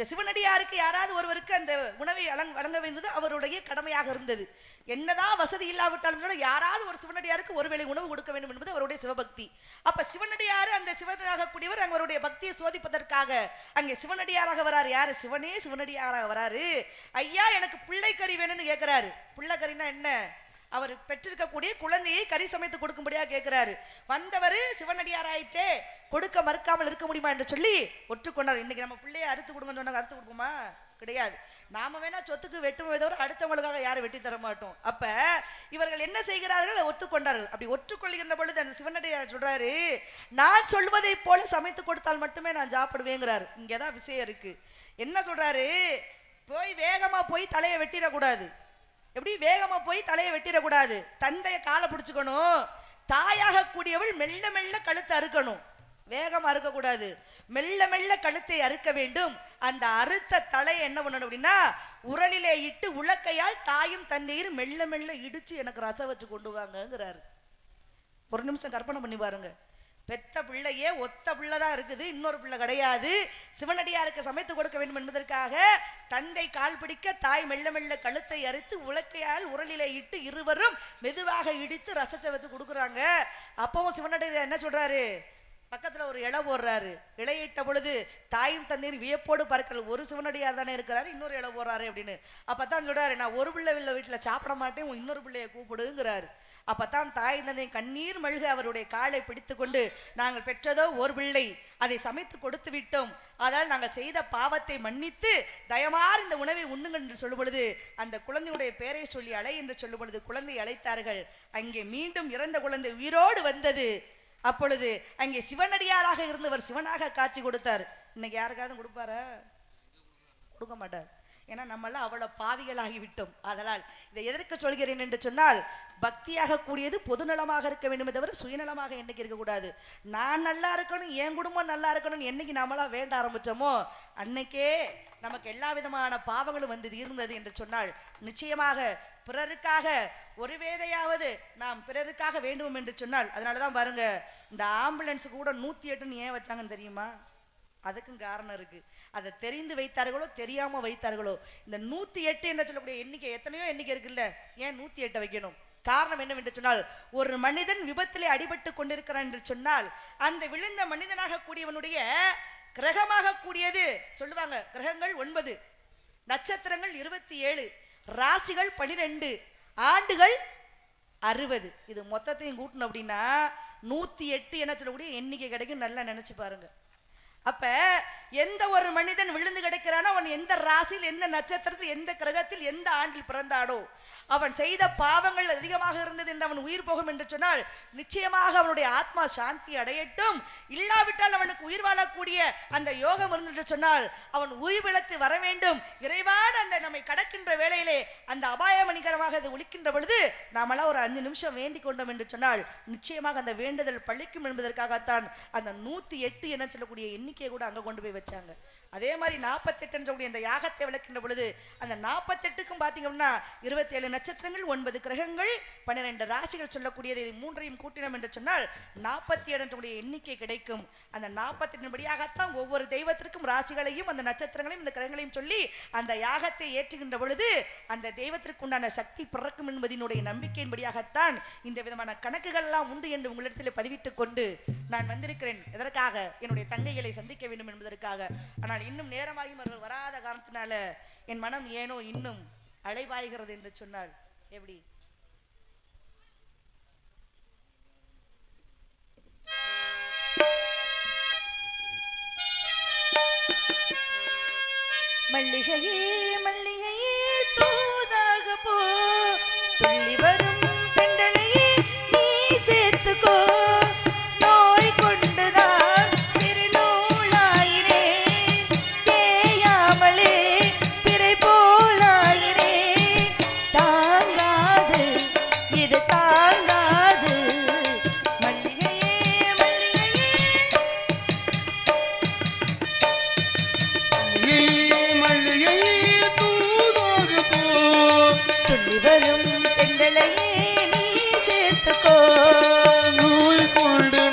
இந்த சிவனடியாருக்கு யாராவது ஒருவருக்கு அந்த உணவை வழங்க வழங்க வேண்டியது அவருடைய கடமையாக இருந்தது. என்னதான் வசதி இல்லாவிட்டாலும் கூட யாராவது ஒரு சிவனடியாருக்கு ஒருவேளை உணவு கொடுக்க வேண்டும் என்பது அவருடைய சிவபக்தி. அப்ப சிவனடியார் அந்த சிவனாக கூடியவர் அவருடைய பக்தியை சோதிப்பதற்காக அங்கே சிவனடியாராக வராரு. யாரு? சிவனே சிவனடியாராக வராரு. ஐயா எனக்கு பிள்ளைக்கறி வேணும்னு கேட்கிறாரு பிள்ளைக்கறினா என்ன? அவர் பெற்றிருக்கக்கூடிய குழந்தையை கறி சமைத்து கொடுக்கும்படியா கேட்கிறாரு வந்தவர் சிவனடியார் கொடுக்க மறுக்காமல் இருக்க முடியுமா என்று சொல்லி ஒற்றுக்கொண்டார். இன்னைக்கு நம்ம பிள்ளையை அறுத்து கொடுங்கன்னு சொன்னாங்க. அறுத்து கொடுப்போமா? கிடையாது. நாம வேணா சொத்துக்கு வெட்டுமே தவிர அடுத்தவங்களுக்காக யாரும் வெட்டி தர மாட்டோம். அப்ப இவர்கள் என்ன செய்கிறார்கள்? ஒத்துக்கொண்டார்கள் அப்படி ஒற்றுக்கொள்கின்ற பொழுது அந்த சிவனடியார் சொல்றாரு நான் சொல்வதை போல சமைத்து கொடுத்தால் மட்டுமே நான் சாப்பிடுவேங்கிறாரு. இங்கேதான் விஷயம் இருக்கு. என்ன சொல்றாரு? போய் வேகமா போய் தலையை வெட்டிடக்கூடாது. எப்படி வேகமாக போய் தலையை வெட்டிடக்கூடாது? தந்தையை காலை பிடிச்சிக்கணும். தாயாக கூடியவள் மெல்ல மெல்ல கழுத்தை அறுக்கணும். வேகம் அறுக்கக்கூடாது. மெல்ல மெல்ல கழுத்தை அறுக்க வேண்டும். அந்த அறுத்த தலையை என்ன பண்ணணும் அப்படின்னா உரலிலே இட்டு உலக்கையால் தாயும் தந்தையும் மெல்ல மெல்ல இடிச்சு எனக்கு ரசம் வச்சு கொண்டு வாங்கங்கிறாரு. ஒரு நிமிஷம் கற்பனை பண்ணி பாருங்கள் பெத்த பிள்ளையே ஒத்த பிள்ளை தான் இருக்குது இன்னொரு பிள்ளை கிடையாது. சிவனடியாருக்கு சமைத்து கொடுக்க வேண்டும் என்பதற்காக தந்தை கால் பிடிக்க தாய் மெல்ல மெல்ல கழுத்தை அறுத்து உலக்கையால் உரலிலே இட்டு இருவரும் மெதுவாக இடித்து ரசத்தை வைத்து கொடுக்குறாங்க. அப்பவும் சிவனடியார் என்ன சொல்றாரு? பக்கத்தில் ஒரு இலை போடுறாரு. இலையிட்ட பொழுது தாயும் தந்தையும் வியப்போடு பார்க்கல ஒரு சிவனடியார் தானே இருக்கிறாரு இன்னொரு இலை போடுறாரு அப்படின்னு. அப்போ தான் சொல்கிறாரு நான் ஒரு பிள்ளை உள்ள சாப்பிட மாட்டேன் இன்னொரு பிள்ளையை கூப்பிடுங்கிறாரு. அப்பதான் தாய் தந்தை கண்ணீர் மல்க அவருடைய காலை பிடித்துக்கொண்டு நாங்கள் பெற்றதோ ஒரு பிள்ளை. அதை சமைத்து கொடுத்து விட்டோம். அதால் நாங்கள் செய்த பாவத்தை மன்னித்து தயமார் இந்த உணவை உண்ணுங்கள் என்று சொல்லும் பொழுது அந்த குழந்தையுடைய பெயரை சொல்லி அலை என்று சொல்லும் பொழுது குழந்தை அழைத்தார்கள். அங்கே மீண்டும் இறந்த குழந்தை உயிரோடு வந்தது. அப்பொழுது அங்கே சிவனடியாராக இருந்தவர் சிவனாக காட்சி கொடுத்தார். இன்னைக்கு யாருக்காவது கொடுப்பாரா? கொடுக்க மாட்டார். ஏன்னா நம்மளாம் அவ்வளோ பாவிகளாகி விட்டோம் அதனால் இதை எதற்கு சொல்கிறேன் என்று சொன்னால் பக்தியாக கூடியது பொதுநலமாக இருக்க வேண்டுமே தவிர சுயநலமாக என்றைக்கு இருக்கக்கூடாது நான் நல்லா இருக்கணும் என் குடும்பம் நல்லா இருக்கணும்னு என்னைக்கு நாமெல்லாம் வேண்ட ஆரம்பித்தோமோ அன்னைக்கே நமக்கு எல்லா விதமான பாவங்களும் வந்து இருந்தது என்று சொன்னால் நிச்சயமாக பிறருக்காக ஒரு வேதையாவது நாம் பிறருக்காக வேண்டும் என்று சொன்னால் அதனால தான் பாருங்க இந்த ஆம்புலன்ஸ் கூட நூற்றி எட்டுன்னு ஏன் வச்சாங்கன்னு தெரியுமா? அதுக்கும் காரணம் இருக்கு. அதை தெரிந்து வைத்தார்களோ தெரியாம வைத்தார்களோ இந்த நூத்தி எட்டு என்று சொல்லக்கூடிய எண்ணிக்கை எத்தனையோ எண்ணிக்கை இருக்குல்ல? ஏன் நூத்தி எட்டை வைக்கணும்? காரணம் என்னவென்று சொன்னால் ஒரு மனிதன் விபத்திலே அடிபட்டு கொண்டிருக்கிறான் என்று சொன்னால் அந்த விழுந்த மனிதனாக கூடியவனுடைய கிரகமாக கூடியது சொல்லுவாங்க கிரகங்கள் ஒன்பது நட்சத்திரங்கள் இருபத்தி ஏழு ராசிகள் பனிரெண்டு ஆண்டுகள் அறுபது. இது மொத்தத்தையும் கூட்டணும் அப்படின்னா நூத்தி எட்டு என்ன சொல்லக்கூடிய எண்ணிக்கை கிடைக்கும் நல்லா நினைச்சு பாருங்க. அப்ப எந்த ஒரு மனிதன் விழுந்து கிடக்கிறானோ அவன் எந்த ராசியில் எந்த நட்சத்திரத்தில் எந்த கிரகத்தில் எந்த ஆண்டில் பிறந்தானோ அவன் செய்த பாவங்கள் அதிகமாக இருந்தது என்று அவன் உயிர் போகும் என்று சொன்னால் நிச்சயமாக அவனுடைய ஆத்மா சாந்தி அடையட்டும். இல்லாவிட்டால் அவனுக்கு உயிர் வாழக்கூடிய அந்த யோகம் இருந்து சொன்னால் அவன் உயிர்விழத்து வர வேண்டும். இறைவான அந்த நம்மை கடக்கின்ற வேளையிலே அந்த அபாயமணிகரமாக அது ஒழிக்கின்ற பொழுது நாமெல்லாம் ஒரு அஞ்சு நிமிஷம் வேண்டிக் கொண்டோம் என்று சொன்னால் நிச்சயமாக அந்த வேண்டுதல் பழிக்கும் என்பதற்காகத்தான் அந்த நூத்தி எட்டு என சொல்லக்கூடிய எண்ணிக்கையை கூட அங்க கொண்டு போய் வச்சாங்க. அதே மாதிரி நாற்பத்தெட்டுன்னு சொல்லக்கூடிய அந்த யாகத்தை விளக்கின்ற பொழுது அந்த நாற்பத்தெட்டுக்கும் பார்த்தீங்கன்னா இருபத்தேழு நட்சத்திரங்கள் ஒன்பது கிரகங்கள் பன்னிரெண்டு ராசிகள் சொல்லக்கூடியது. இது மூன்றையும் கூட்டினோம் என்று சொன்னால் நாற்பத்தி ஏழு எண்ணிக்கை கிடைக்கும். அந்த நாற்பத்தெட்டு படியாகத்தான் ஒவ்வொரு தெய்வத்திற்கும் ராசிகளையும் அந்த நட்சத்திரங்களையும் இந்த கிரகங்களையும் சொல்லி அந்த யாகத்தை ஏற்றுகின்ற பொழுது அந்த தெய்வத்திற்கு உண்டான சக்தி பிறக்கும் என்பதனுடைய நம்பிக்கையின்படியாகத்தான் இந்த விதமான கணக்குகள்லாம் உண்டு என்று உங்களிடத்தில் பதிவிட்டுக் கொண்டு நான் வந்திருக்கிறேன். எதற்காக? என்னுடைய தங்கைகளை சந்திக்க வேண்டும் என்பதற்காக. ஆனால் இன்னும் நேரமாகி அவர்கள் வராத காரணத்தினால என் மனம் ஏனோ இன்னும் அலைபாய்கிறது என்று சொன்னால் எப்படி? மல்லிகையே மல்லிகையே தூதாக போ. துள்ளி துள்ளி வரும் தெண்டலையே நீ சேர்த்துக்கோ. நூல் கொண்டு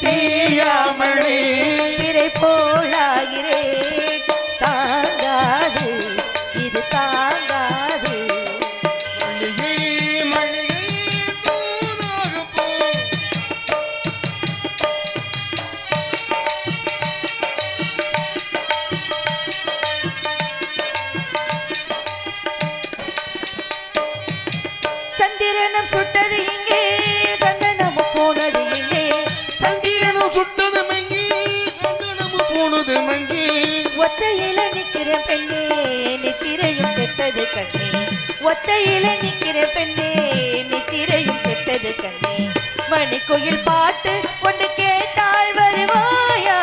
தீயாமலே. பிறை மழை போலாகிறேன் தாங்காது. இது தாங்காது ஒத்தையில நிக்கிற பெண்ணே நித்திரையும் கெட்டது கண்ணே. ஒத்தையில நிக்கிற பெண்ணே நித்திரையும் கெட்டது கண்ணே. மணிக்குயில் பாட்டு ஒன்று கேட்டால் வருவாயா?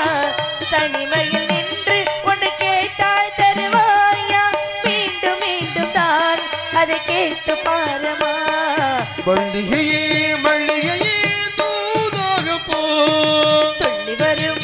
தனிமையில் நின்று ஒன்று கேட்டால் தருவாயா? மீண்டும் மீண்டும் தான் அதை கேட்டு பாரமா. மல்லிகையே மல்லிகையே தூதாக போ. துள்ளி வரும்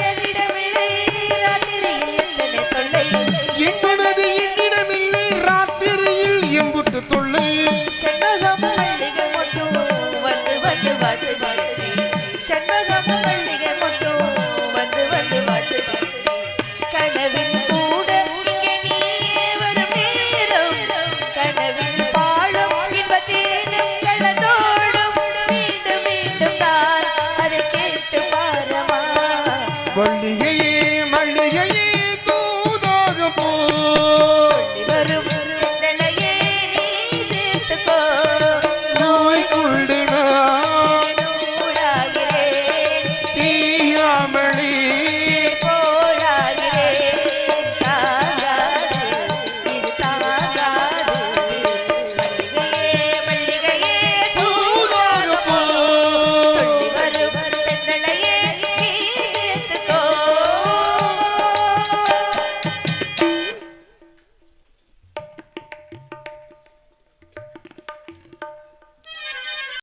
வாட்டு வாட்டு சண்பசம மல்லிகை மட்டும் வந்து வந்து வாட்டு கனவின் கூட இங்கே நீயே வரும் நேரம் கனவின்